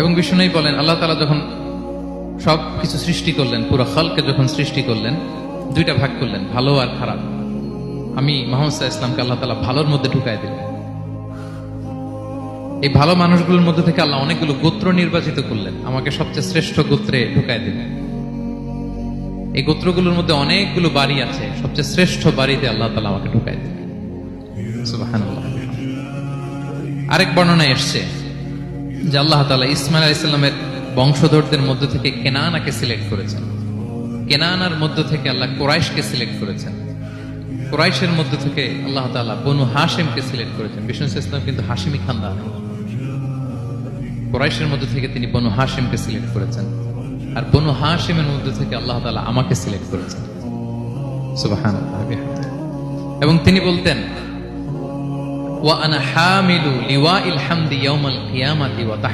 এবং বিষ্ণুই বলেন, আল্লাহ তালা যখন সব কিছু সৃষ্টি করলেন, পুরো খালকে যখন সৃষ্টি করলেন, দুইটা ভাগ করলেন, ভালো আর খারাপ। আমি মোহাম্মদ ইসলামকে আল্লাহ তালা ভালোর মধ্যে ঢুকাই দিলেন। এই ভালো মানুষগুলোর মধ্যে থেকে আল্লাহ অনেকগুলো গোত্র নির্বাচিত করলেন, আমাকে সবচেয়ে শ্রেষ্ঠ গোত্রে ঢুকাই দিলেন। এই গোত্রগুলোর মধ্যে অনেকগুলো বাড়ি আছে, সবচেয়ে শ্রেষ্ঠ বাড়িতে আল্লাহ তালা আমাকে ঢুকাই দিলেন। আরেক বর্ণনায় এসছে যে আল্লাহ তালা ইসমাইল আলাইসাল্লামের বংশধরদের মধ্য থেকে কেনানাকে সিলেক্ট করেছেন। কেনানার মধ্য থেকে আল্লাহ কোরাইশকে সিলেক্ট করেছেন। কোরাইশের মধ্য থেকে আল্লাহ তাআলা বনু হাশিমকে সিলেক্ট করেছেন। বিষ্ণু ইসলাম কিন্তু হাশিমি খানদান। কোরাইশের মধ্য থেকে তিনি বনু হাশিমকে সিলেক্ট করেছেন। আর বনু হাশিমের মধ্য থেকে আল্লাহ তাআলা আমাকে সিলেক্ট করেছেন। এবং তিনি বলতেন وأنا حامل لواء الحمد يوم القيامة وتحت